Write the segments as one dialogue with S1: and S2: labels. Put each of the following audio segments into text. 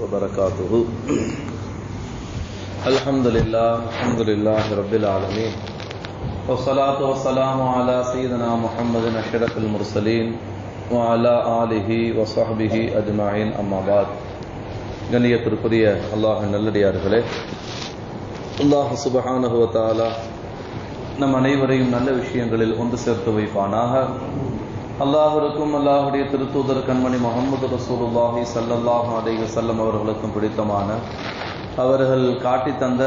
S1: وبركاته الحمد لله الحمد لله رب العالمين والصلاة والسلام على سيدنا محمد أشرف المرسلين وعلى آله وصحبه أجمعين أما بعد கண்ணியத்திற்குரிய அல்லாஹ் நல்லடியார்களே அல்லாஹ் சுபஹானஹு வ தஆலா நம் அனைவரையும் நல்ல விஷயங்களில் ஒன்று சேர்த்து வைப்பானாக அல்லாஹருக்கும் அல்லாஹுடைய திருத்தூதர் கண்மணி முகமது ரசூலுல்லாஹி ஸல்லல்லாஹு அலைஹி வஸல்லம் அவர்களுக்கும் பிடித்தமான அவர்கள் காட்டி தந்த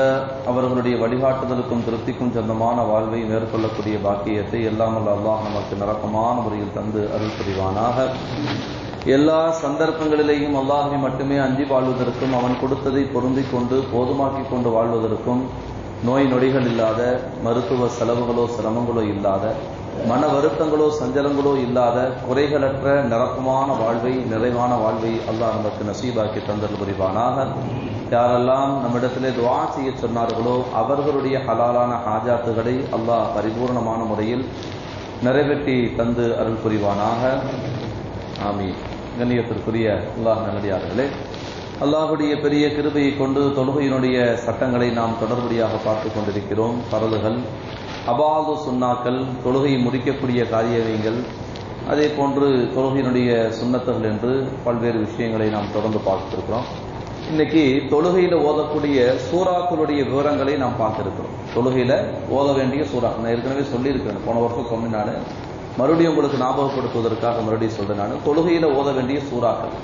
S1: அவர்களுடைய வழிகாட்டுதலுக்கும் திருப்திக்கும் சொந்தமான வாழ்வை மேற்கொள்ளக்கூடிய பாக்கியத்தை எல்லாம் அல்லாஹ் நமக்கு நரக்கமான முறையில் தந்து அருள் புரிவானாக. எல்லா சந்தர்ப்பங்களிலேயும் அல்லாஹை மட்டுமே அஞ்சி வாழ்வதற்கும் அவன் கொடுத்ததை பொருந்திக் கொண்டு போதுமாக்கிக் கொண்டு வாழ்வதற்கும் நோய் நொடிகள் இல்லாத மருத்துவ செலவுகளோ சிரமங்களோ இல்லாத மன வருத்தங்களோ சஞ்சலங்களோ இல்லாத குறைகளற்ற நிரப்பமான வாழ்வை நிறைவான வாழ்வை அல்லாஹ் நமக்கு நசீபாக்கி தந்தல் புரிவானாக. யாரெல்லாம் நம்மிடத்திலே துவா செய்ய சொன்னார்களோ அவர்களுடைய ஹலாலான ஹாஜாத்துகளை அல்லாஹ் பரிபூர்ணமான முறையில் நிறைவேற்றி தந்து அருள் புரிவானாக. ஆமி கண்ணியத்திற்குரிய அல்லாஹ் நல்லடியார்களே அல்லாஹுடைய பெரிய கிருபையை கொண்டு தொழுகையினுடைய சட்டங்களை நாம் தொடர்படியாக பார்த்து கொண்டிருக்கிறோம். பரலுகள் அபாது சுண்ணாக்கள் தொழுகையை முடிக்கக்கூடிய காரியங்கள் அதே போன்று தொழுகையினுடைய சுண்ணத்துகள் என்று பல்வேறு விஷயங்களை நாம் தொடர்ந்து பார்த்துருக்கிறோம். இன்னைக்கு தொழுகையில் ஓதக்கூடிய சூறாக்களுடைய விவரங்களை நாம் பார்த்துருக்கிறோம். தொழுகையில் ஓத வேண்டிய சூறா நான் ஏற்கனவே சொல்லியிருக்கிறேன் போன வருஷம் சொன்னேன் நான். மறுபடியும் உங்களுக்கு ஞாபகப்படுத்துவதற்காக மறுபடியும் சொல்றேன் நான். தொழுகையில் ஓத வேண்டிய சூறாக்கள்.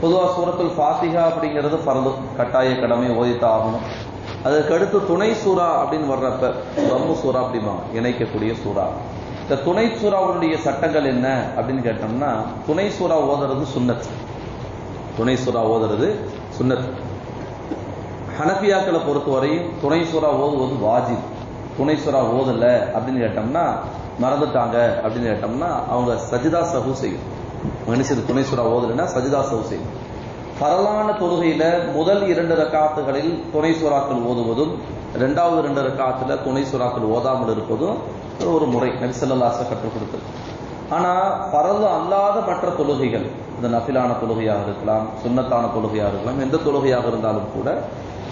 S1: பொதுவாக சூரத்தில் ஃபாத்திகா அப்படிங்கிறது பரது கட்டாய கடமை ஓதித்தான் ஆகணும். அதற்கடுத்து துணை சூறா அப்படின்னு வர்றப்ப பம்மு சூறா அப்படிம்பாங்க. இணைக்கக்கூடிய சூறா. இந்த துணை சூறாவுடைய சட்டங்கள் என்ன அப்படின்னு கேட்டோம்னா துணை சூறா ஓதுறது சுண்ணத். துணை சூறா ஓதுறது சுண்ணத். ஹனபியாக்களை பொறுத்தவரையும் துணை சூறா ஓதுவது வாஜிப். துணை சூறா ஓதல அப்படின்னு கேட்டோம்னா மறந்துட்டாங்க அப்படின்னு கேட்டோம்னா அவங்க சஜிதா சகு செய்யும். மனுஷன் துணை சூறா ஓதலைன்னா சஜிதா சகு செய்யும். பரலான தொழுகையில முதல் இரண்டு ரக்காத்துகளில் துணை சுறாக்கள் ஓதுவதும் இரண்டாவது ரெண்டு ரக்காத்துல துணை சுறாக்கள் ஓதாமல் இருப்பதும் ஒரு முறை. நரிசல்லாச கற்றுக் கொடுத்தது. ஆனா பரது அல்லாத மற்ற தொழுகைகள் இந்த நபிலான தொழுகையாக இருக்கலாம் சுண்ணத்தான தொழுகையாக இருக்கலாம் எந்த தொழுகையாக இருந்தாலும் கூட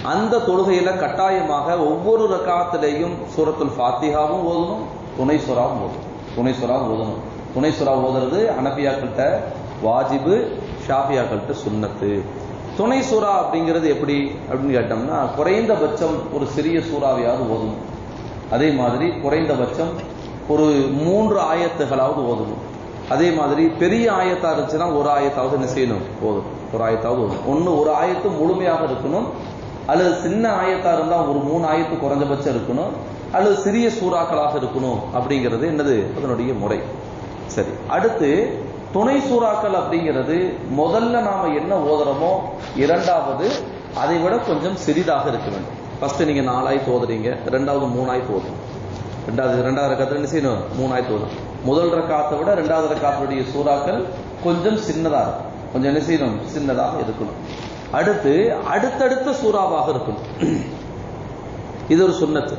S1: அந்த தொழுகையில கட்டாயமாக ஒவ்வொரு ரக்காத்திலேயும் சூரத்துல் ஃபாத்திகாவும் ஓதணும் துணை சுறாவும் ஓதணும். துணை சுறாவும் ஓதணும். துணை சுறா ஓதுறது அனபியாக்கிட்ட வாஜிபு ஷாஃபியாக்கள்கிட்ட சுண்ணத்து துணை சூறா அப்படிங்கிறது எப்படி அப்படின்னு கேட்டோம்னா குறைந்தபட்சம் ஒரு சிறிய சூறாவையாவது ஓதும். அதே மாதிரி குறைந்தபட்சம் ஒரு மூன்று ஆயத்துகளாவது ஓதணும் அதே மாதிரி பெரிய ஆயத்தா இருந்துச்சுன்னா ஒரு ஆயத்தாவது என்ன செய்யணும்? ஓதும். ஒரு ஆயத்தாவது ஓதும். ஒன்று ஒரு ஆயத்து முழுமையாக இருக்கணும். அல்லது சின்ன ஆயத்தா இருந்தால் ஒரு மூணு ஆயத்து குறைஞ்சபட்சம் இருக்கணும். அல்லது சிறிய சூறாக்களாக இருக்கணும் அப்படிங்கிறது என்னது? அதனுடைய முறை. சரி. அடுத்து துணை சூறாக்கள் அப்படிங்கிறது முதல்ல நாம என்ன ஓதுறோமோ இரண்டாவது அதை விட கொஞ்சம் சிறிதாக இருக்க வேண்டும். ஃபர்ஸ்ட் நீங்க நாலாயிரத்து ஓதுறீங்க ரெண்டாவது மூணாயிரத்து ஓதும் ரெண்டாவது ரெண்டாவது ரக்காத்துல என்ன செய்யணும்? மூணாயிரத்து ஓதும் முதல் ரக்காத்தை விட ரெண்டாவது ரக்காத்துடைய சூறாக்கள் கொஞ்சம் சின்னதாக இருக்கும். கொஞ்சம் என்ன செய்யணும்? சின்னதாக இருக்கணும். அடுத்து அடுத்தடுத்த சூறாவாக இருக்கணும். இது ஒரு சுண்ணத்து.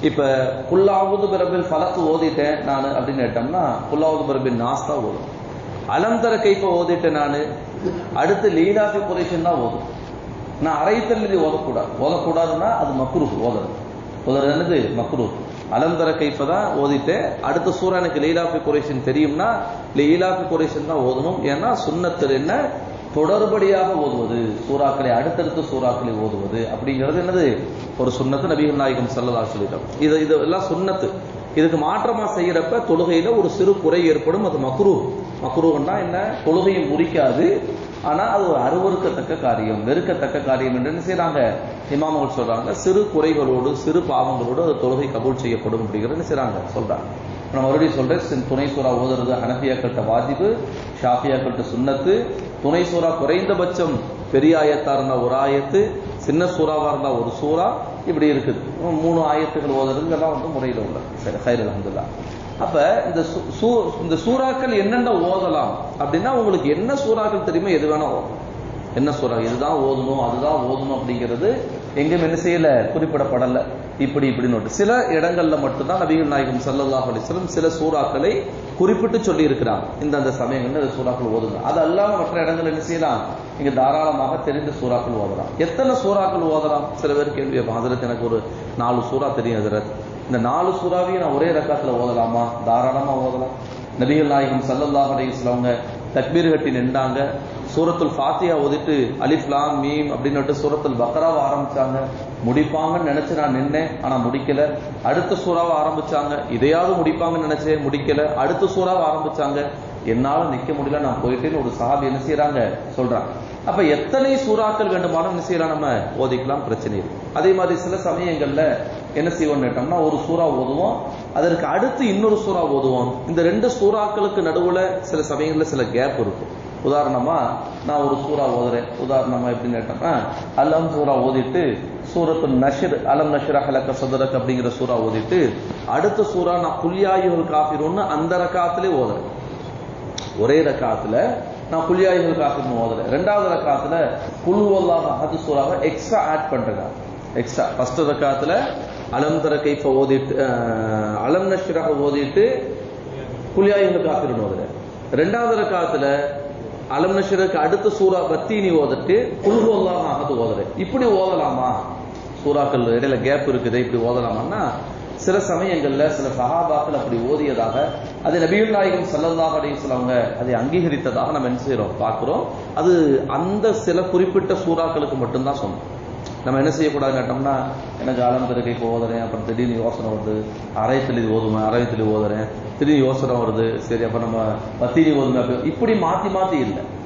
S1: இப்ப குல்லாவது பிறப்பில் பலத்து ஓதிட்டேன் நான் அப்படின்னு கேட்டோம்னா குல்லாவது பிறப்பில் நாஸ்தா ஓதும். அலந்தர கைப்பை ஓதிட்டேன் நான். அடுத்து லீலாஃபி குறைஷன் தான் ஓதும். நான் அரைத்தல்லி ஓதக்கூடாது. ஓதக்கூடாதுன்னா அது மக்ரு ஓதது ஓதுறது என்னது? மக்ரு அலந்தர கைப்பை தான் ஓதிட்டேன் அடுத்த சூறா எனக்கு லீலாஃபி குறைஷன் தெரியும்னா லீலாஃபி குறைஷன் தான் ஓதணும். ஏன்னா சுண்ணத்தில் என்ன? தொடர்படியாக ஓதுவது. சூறாக்களை அடுத்தடுத்த சூறாக்களை ஓதுவது. அப்படிங்கிறது என்னது? ஒரு சுண்ணத்து நபிகள் நாயகம் செல்லதா சொல்லிட்டோம் இது இது எல்லாம் சுண்ணத்து. இதுக்கு மாற்றமா செய்யறப்ப தொழுகையில ஒரு சிறு குறை ஏற்படும். அது மக்ரூ மக்ரூன்னா என்ன? தொழுகையை முறிக்காது. ஆனா அது ஒரு அருவறுக்கத்தக்க காரியம் வெறுக்கத்தக்க காரியம் என்று என்ன செய்யறாங்க இமாமர்கள் சொல்றாங்க சிறு குறைகளோடு சிறு பாவங்களோடு அது தொழுகை கபூல் செய்யப்படும் அப்படிங்கிறது செய்கிறாங்க செய்யறாங்க சொல்றாங்க. நான் மறுபடியும் சொல்றேன் துணை சூறா ஓதுறது ஹனஃபியாக்கள்கிட்ட வாஜிபு ஷாஃபியாக்கள்கிட்ட சுண்ணத்து துணை சூறா குறைந்தபட்சம் பெரிய ஆயத்தா இருந்தால் ஒரு ஆயத்து சின்ன சூறாவா இருந்தா ஒரு சூறா இப்படி இருக்குது. மூணு ஆயத்துகள் ஓதுறது வந்து முறையில் உள்ள. சரி ஹைர் அஹமதுல்லா அப்ப இந்த இந்த சூறாக்கள் என்னென்ன ஓதலாம்? அப்படின்னா உங்களுக்கு என்ன சூறாக்கள் தெரியுமோ எது வேணா ஓதலாம் என்ன சூறா? இதுதான் ஓதணும் அதுதான் ஓதணும் அப்படிங்கிறது எங்கும் என்ன செய்யல குறிப்பிடப்படல. இப்படி இப்படின்னு சில இடங்கள்ல மட்டும்தான் நபிகள் நாயகம் ஸல்லல்லாஹு அலிஸ்லம் சில சூறாக்களை குறிப்பிட்டு சொல்லி இருக்கிறாங்க இந்த அந்த சமயங்கள்ல சூறாக்கள் ஓதுங்க. அது அல்லாம மற்ற இடங்கள் என்ன செய்யலாம்? இங்க தாராளமாக தெரிந்த சூறாக்கள் ஓதலாம். எத்தனை சூறாக்கள் ஓதலாம்? சில பேர் கேள்வி கேட்பாங்க. எனக்கு ஒரு நாலு சூறா தெரியும் ஹஜரத் இந்த நாலு சூறாவையும் நான் ஒரே ரக்காத்துல ஓதலாமா? தாராளமா ஓதலாம். நபிகள் நாயகம் சல்லல்லாஹ் அலைஹி தக்பீர் கட்டி நின்றாங்க. சூரத்துல் ஃபாத்தியா ஓதிட்டு அலிஃப்லாம் மீம் அப்படின்னு சூரத்துல் பக்ராவை ஆரம்பிச்சாங்க. முடிப்பாங்கன்னு நினைச்சு நான் நின்னேன் ஆனா முடிக்கல. அடுத்த சூறாவை ஆரம்பிச்சாங்க. இதையாவது முடிப்பாங்கன்னு நினைச்சேன் முடிக்கல. அடுத்த சூறாவை ஆரம்பிச்சாங்க. என்னால நிக்க முடியல நான் போயிட்டேன்னு ஒரு சஹாபி என்ன செய்யறாங்க சொல்றாங்க. அப்ப எத்தனை சூறாக்கள் வேண்டுமானும் என்ன செய்யலாம் நம்ம? ஓதிக்கலாம் பிரச்சனை அதே மாதிரி சில சமயங்கள்ல என்ன செய்வோம் கேட்டோம்னா ஒரு சூறா ஓதுவோம். அதற்கு அடுத்து இன்னொரு சூறா ஓதுவோம். இந்த ரெண்டு சூறாக்களுக்கு நடுவுல சில சமயங்கள்ல சில கேப் இருக்கும். உதாரணமா நான் ஒரு சூறா ஓதுறேன். உதாரணமா எப்படின்னு கேட்டோம்னா அலம் சூறா ஓதிட்டு சூரத்து நஷிர் அலம் நஷிரா ஹலக்க சதுரக் அப்படிங்கிற சூறா ஓதிட்டு அடுத்த சூறா நான் புல்யாயுகள் காஃபிரோன்னு அந்த ரக்காத்திலே ஓதுறேன். ஒரே ரக்காத்துல நான் குல்யாய்கள் காஃபிர்னு ஓதுறேன். ரெண்டாவது ரக்காத்துல குல்வல்லாஹ் அஹது சூறாவை எக்ஸ்ட்ரா ஆட் பண்றேன். எக்ஸ்ட்ரா ஃபர்ஸ்ட் ரக்காத்துல அலம் தர ஓதிட்டு அலம் நஷ்ராக ஓதிட்டு குல்யாய்கள் காஃபிர்னு ஓதுறேன் ரெண்டாவது ரக்காத்துல அலம் நஷ்ருக்கு அடுத்த சூறா பத்தீனி ஓதிட்டு குல்வல்லாஹ் அஹது ஓதுறேன் இப்படி ஓதலாமா? சூறாக்கள் இடையில கேப் இருக்குது இப்படி ஓதலாமான்னா சில சமயங்கள்ல சில சகாபாக்கள் அப்படி ஓதியதாக அது நபியுல் நாயகம் ஸல்லல்லாஹு அலைஹி அதை அங்கீகரித்ததாக நம்ம என்ன செய்யறோம் பார்க்கிறோம். அது அந்த சில குறிப்பிட்ட சூறாக்களுக்கு மட்டும்தான் சொன்னோம். நம்ம என்ன செய்யக்கூடாது கேட்டோம்னா எனக்கு ஆலம் திறக்கைக்கு ஓதுறேன் அப்புறம் திடீர்னு யோசனை வருது. அரையத்தில் இது ஓதுவேன் அரையத்தில் ஓதுறேன். திடீர்னு யோசனை வருது. சரி அப்ப நம்ம பத்தினி ஓதுங்க அப்படி- இப்படி மாத்தி மாத்தி இல்லை.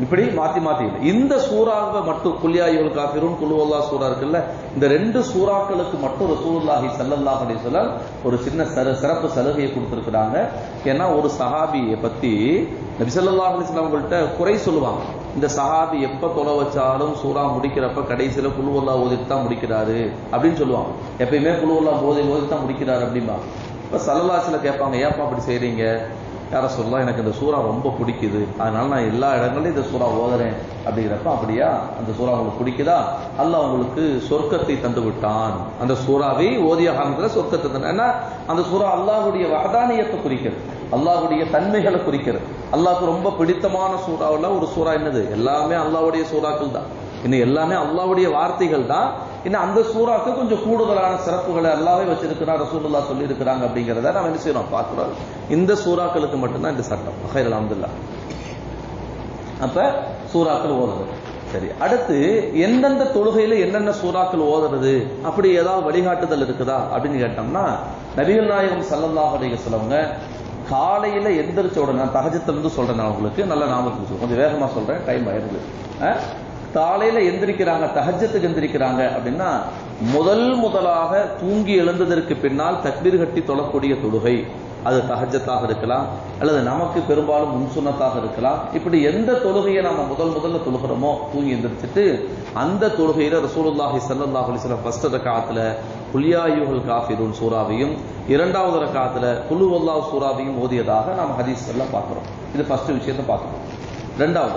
S1: இப்படி மாத்தி மாத்தி இல்லை. இந்த சூறாவை மட்டும் குல்யாயுல் காஃபிரூன் குழுவல்லா சூறா இருக்குல்ல இந்த ரெண்டு சூறாக்களுக்கு மட்டும் ரசூலுல்லாஹி செல்லல்லா அப்படி சொல்ல ஒரு சின்ன சிற- சிறப்பு சலுகையை கொடுத்துருக்குறாங்க. ஏன்னா ஒரு சஹாபியை பத்தி நபி ஸல்லல்லாஹு அவங்கள்ட்ட குறை சொல்லுவாங்க. இந்த சஹாபி எப்ப தொலை வச்சாலும் சூறா முடிக்கிறப்ப கடைசியில குலுவல்லா ஓதிட்டு தான் முடிக்கிறாரு அப்படின்னு சொல்லுவான் எப்பயுமே குலுவல்லா ஓதி ஓதி தான் முடிக்கிறாரு அப்படிம்பா. இப்ப சல்லல்லாஹுல கேட்பாங்க ஏப்பா அப்படி செய்யறீங்க யார சொல்லலாம் எனக்கு இந்த சூறா ரொம்ப பிடிக்குது. அதனால நான் எல்லா இடங்களையும் இந்த சூறா ஓதுறேன். அப்படிங்கிறப்ப அப்படியா? அந்த சூறா உங்களுக்கு பிடிக்குதா? அல்லாஹ் உங்களுக்கு சொர்க்கத்தை தந்து விட்டான் அந்த சூறாவை ஓதிய காலத்துல சொர்க்கத்தை தந்து ஏன்னா அந்த சூறா அல்லாஹுடைய வகதானியத்தை குறிக்கிறது. அல்லாஹுடைய தன்மைகளை குறிக்கிறது. அல்லாஹ்க்கு ரொம்ப பிடித்தமான சூறாவில் ஒரு சூறா என்னது? எல்லாமே அல்லாவுடைய சூறாக்கள் தான். இன்னும் எல்லாமே அல்லாஹுடைய வார்த்தைகள் தான். இன்னும் அந்த சூறாக்கு கொஞ்சம் கூடுதலான சிறப்புகளை எல்லாமே வச்சிருக்கிறா ரசூலுல்லா சொல்லி இருக்கிறாங்க அப்படிங்கிறத நம்ம என்ன செய்யறோம்? பார்க்கிறோம். இந்த சூறாக்களுக்கு மட்டும்தான் இந்த சட்டம். ஹைர் அலமதுல்லா அப்ப சூறாக்கள் ஓதுறது. சரி அடுத்து எந்தெந்த தொழுகையில என்னென்ன சூறாக்கள் ஓதுறது? அப்படி ஏதாவது வழிகாட்டுதல் இருக்குதா? அப்படின்னு கேட்டோம்னா நபிகள் நாயகம் சல்லல்லாஹ் அலைஹி சொல்லவங்க காலையில எந்திரிச்ச உடனே நான் தஹஜத்துல இருந்து சொல்றேன் நான் உங்களுக்கு நல்ல ஞாபகத்துக்கு கொஞ்சம் வேகமா சொல்றேன் டைம் ஆயிருக்கு காலையில எந்திரிக்கிறாங்க தஹஜத்துக்கு எந்திரிக்கிறாங்க அப்படின்னா முதல் முதலாக தூங்கி எழுந்ததற்கு பின்னால் தக்பீர் கட்டி தொழக்கூடிய தொழுகை. அது தஹஜத்தாக இருக்கலாம் அல்லது நமக்கு பெரும்பாலும் முன்சுனத்தாக இருக்கலாம். இப்படி எந்த தொழுகையை நம்ம முதல் முதல்ல தொழுகிறோமோ தூங்கி எந்திரிச்சிட்டு அந்த தொழுகையில ரசூலுல்லாஹி சல்லாஹ் அலைஹி ஃபர்ஸ்ட் ரக்காத்துல குல்யாயுல் காஃபிரூன் சூறாவையும் இரண்டாவது ரக்காத்துல குலு சூறாவையும் ஓதியதாக நாம் ஹதீஸ் எல்லாம் பார்க்கிறோம். இது ஃபர்ஸ்ட் விஷயத்தை பார்க்கிறோம். ரெண்டாவது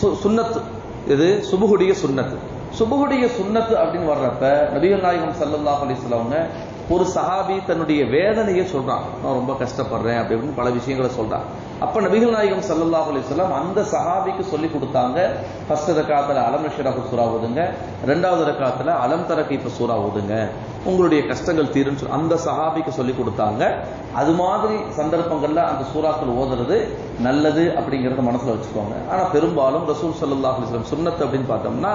S1: சு- சுன்னத்து இது சுபுகுடைய சுன்னத்து சுபுகுடைய சுன்னத்து அப்படின்னு வர்றப்ப நபிகள் நாயகம் சல்லாஹ் அலைஹி அவங்க ஒரு சஹாபி தன்னுடைய வேதனையை சொல்றான். நான் ரொம்ப கஷ்டப்படுறேன் அப்படி பல விஷயங்களை சொல்றான். அப்ப நபிகள் நாயகம் சல்லா அலைஹி அந்த சஹாபிக்கு சொல்லி கொடுத்தாங்க. ஃபர்ஸ்ட் ரக்காத்துல அலம் நஷ்ரஹு சூறா ஓதுங்க. ரெண்டாவது ரக்காத்துல அலம் தரக்கு இப்ப சூறா ஓதுங்க. உங்களுடைய கஷ்டங்கள் தீருன்னு சொல்லி அந்த சஹாபிக்கு சொல்லி கொடுத்தாங்க. அது மாதிரி சந்தர்ப்பங்கள்ல அந்த சூறாக்கள் ஓதுறது நல்லது அப்படிங்கறத மனசுல வச்சுக்கோங்க. ஆனா பெரும்பாலும் ரசூல் சல்லா அலைஹி வஸல்லம் அப்படின்னு பார்த்தோம்னா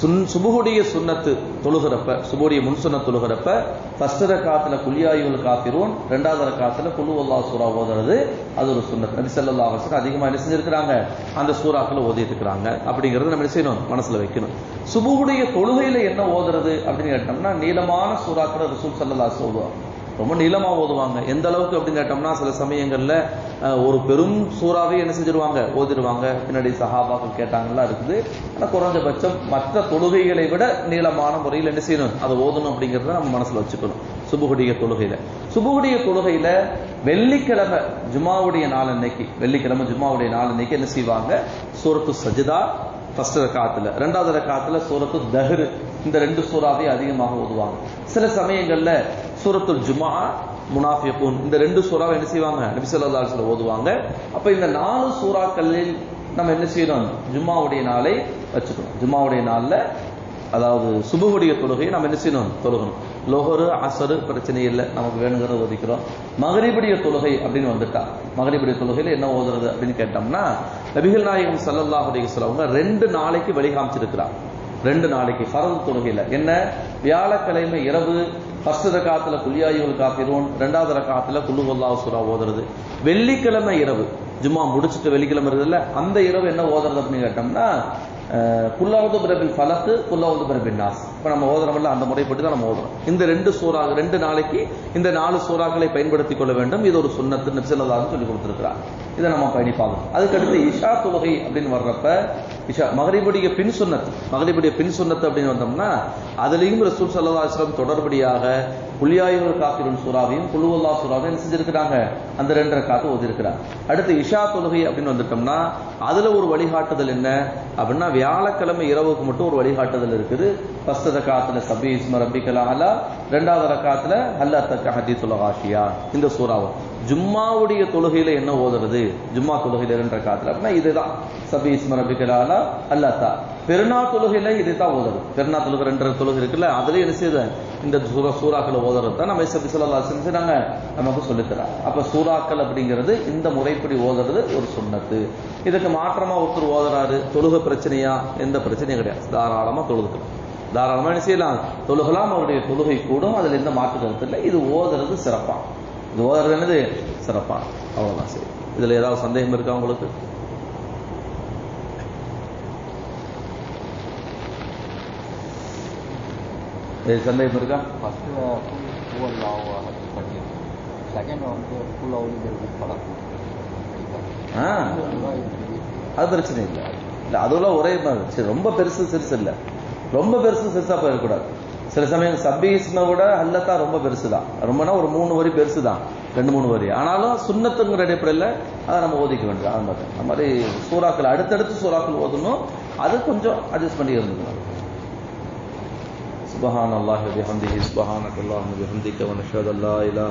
S1: சுன் சுபுகுடைய சுன்னத்து தொழுகிறப்ப சுபுடைய முன் சுன்னத் தொழுகிறப்ப ஃபஸ்ட் ரக்காத்துல குல்யாயுல் காத்திரும் ரெண்டாவது ரக்காத்துல குலு சூறா ஓதுறது அது ஒரு சுன்னத். நபி சல்லா அவசரம் அதிகமாக அதிகமா என்ன செஞ்சிருக்கிறாங்க? அந்த சூறாக்களை ஓதிட்டு இருக்கிறாங்க அப்படிங்கறத நம்ம என்ன செய்யணும்? மனசுல வைக்கணும். சுபுகுடைய தொழுகையில என்ன ஓதுறது அப்படின்னு கேட்டோம்னா நீளமான சூறாக்களை ரசூல் சல்லல்லா சொல்லுவாங்க. ரொம்ப நீளமா ஓதுவாங்க. எந்த அளவுக்கு அப்படின்னு கேட்டோம்னா சில சமயங்கள்ல ஒரு பெரும் சூறாவே என்ன செஞ்சிருவாங்க? ஓதிடுவாங்க பின்னாடி சஹாபாக்கள் கேட்டாங்கலாம் இருக்குது ஆனால் குறைஞ்சபட்சம் மற்ற தொழுகைகளை விட நீளமான முறையில் என்ன செய்யணும்? அதை ஓதணும் அப்படிங்கறத நம்ம மனசுல வச்சுக்கணும். சுபுகுடைய தொழுகையில. சுபுகுடைய தொழுகையில வெள்ளிக்கிழமை ஜுமாவுடைய நாள் அன்னைக்கு வெள்ளிக்கிழமை ஜுமாவுடைய நாள் அன்னைக்கு என்ன செய்வாங்க? சூரத்து சஜிதா ஃபர்ஸ்ட் ரக்காத்துல. ரெண்டாவது ரக்காத்துல சூரத்து தஹரு. இந்த ரெண்டு சூறாவே அதிகமாக ஓதுவாங்க. சில சமயங்கள்ல சூரத்துல் ஜுமா முனாஃபிகூன். இந்த ரெண்டு சூறாவை என்ன செய்வாங்க? நபி ஸல்லல்லாஹு ஓதுவாங்க. அப்ப இந்த நாலு சூறாக்களில் நம்ம என்ன செய்யணும்? ஜும்மாவுடைய நாளை வச்சுக்கணும். ஜும்மாவுடைய நாள்ல அதாவது சுபகுடைய தொழுகையை நம்ம என்ன செய்யணும்? தொழுகணும். லோகரு அசரு பிரச்சனை இல்லை. நமக்கு வேணுங்கிறத ஒதுக்கிறோம் மகரிபுடைய தொழுகை அப்படின்னு வந்துட்டா. மகரிபுடைய தொழுகையில என்ன ஓதுறது அப்படின்னு கேட்டோம்னா நபிகள் நாயகம் சல்லல்லாஹுடைய சொல்லவங்க ரெண்டு நாளைக்கு வழி காமிச்சிருக்கிறார் ரெண்டு நாளைக்கு ஃபரது தொழுகையில. என்ன? வியாழக்கிழமை இரவு ஃபர்ஸ்ட் ரகாத்துல குல்யாயுல் காஃபிரூன் ரெண்டாவது ரகாத்துல குல்லுவல்லாஹு சுரா ஓதுறது. வெள்ளிக்கிழமை இரவு. ஜும்மா முடிச்சுட்டு வெள்ளிக்கிழமை இருக்குதுல்ல அந்த இரவு என்ன ஓதுறது அப்படின்னு கேட்டோம்னா குல்லாவது பிறப்பில் பலத்து குல்லாவது பிரபின் நாஸ். இப்போ நம்ம ஓதுறோம்ல அந்த முறைப்படி தான் நம்ம ஓதுறோம். இந்த ரெண்டு சூறா ரெண்டு நாளைக்கு இந்த நாலு சூறாக்களை பயன்படுத்திக் கொள்ள வேண்டும். இது ஒரு சுண்ணத்து நபிசல்லான்னு சொல்லி கொடுத்துருக்கிறார். இதை நம்ம பயணிப்பாங்க. அதுக்கடுத்து இஷா தொழுகை அப்படின்னு வர்றப்ப இஷா மகரிபுடைய பின் சொன்னத் மகரிபுடைய பின் சுன்னத் அப்படின்னு வந்தோம்னா அதுலேயும் ரசூல் சல்லா அஸ்லாம் தொடர்படியாக புலியாயுல் காஃபிருன் சூறாவையும் குழுவல்லா சூறாவையும் என்ன செஞ்சிருக்கிறாங்க? அந்த ரெண்டரை காத்து ஓதிருக்கிறார். அடுத்து இஷா தொழுகை அப்படின்னு வந்துட்டோம்னா அதுல ஒரு வழிகாட்டுதல் என்ன? அப்படின்னா வியாழக்கிழமை இரவுக்கு மட்டும் ஒரு வழிகாட்டுதல் இருக்குது. ஃபர்ஸ்ட் காத்துல சபி இஸ்ம ரப்பிக்கல் அலா ரெண்டாவது ரக்காத்துல அல்லா தக்க ஹதீசுல் இந்த சூறாவும் ஜும்மாவுடைய தொழுகையில என்ன ஓதுறது? ஜும்மா தொழுகையில ரெண்டு ரக்காத்துல அப்படின்னா இதுதான். சபி இஸ்ம ரப்பிக்கல் அலா பெருநா தொழுகையில இதுதான் ஓதுறது. பெருநா தொழுகை ரெண்டு தொழுகை இருக்குல்ல அதுல என்ன செய்த இந்த சூரா சூறாக்களை ஓதுறது தான் நம்ம சபி சொல்லா செஞ்சுறாங்க நமக்கு சொல்லித்தராங்க. அப்ப சூறாக்கள் அப்படிங்கிறது இந்த முறைப்படி ஓதுறது ஒரு சுண்ணத்து. இதுக்கு மாற்றமா ஒருத்தர் ஓதுறாரு. தொழுகை பிரச்சனையா? எந்த பிரச்சனையும் கிடையாது. தாராளமா தொழுதுக்கலாம். தாராளமா என்ன செய்யலாம்? தொழுகலாம். அவருடைய தொழுகை கூடும். அதுல எந்த மாற்று கருத்து இல்லை. இது ஓதுறது சிறப்பாக இது ஓதுறது என்னது? சிறப்பா. அவ்வளவுதான் சரி. இதுல ஏதாவது சந்தேகம் இருக்கா உங்களுக்கு? சந்தேகம் இருக்கா? அது பிரச்சனை இல்லை. இல்ல அதுவெல்லாம் ஒரே மாதிரி. ரொம்ப பெருசு சிறுசு இல்லை. ரொம்ப பெருசு சிறுசா போயிடக்கூடாது. சில சமயம் சப்பீஸ்மை விட அல்லத்தா ரொம்ப பெருசு தான் ரொம்பனா ஒரு மூணு வரி பெருசு தான் ரெண்டு மூணு வரி ஆனாலும் சுண்ணத்துங்கிற அடிப்படையில் அதை நம்ம ஓதிக்க வேண்டியது அது மாதிரி அந்த மாதிரி சூறாக்கள் அடுத்தடுத்து சூறாக்கள் ஓதணும் அது கொஞ்சம் அட்ஜஸ்ட் பண்ணி இருந்துக்கணும் سبحان الله وبحمده سبحانك اللهم وبحمدك ونشهد ان لا اله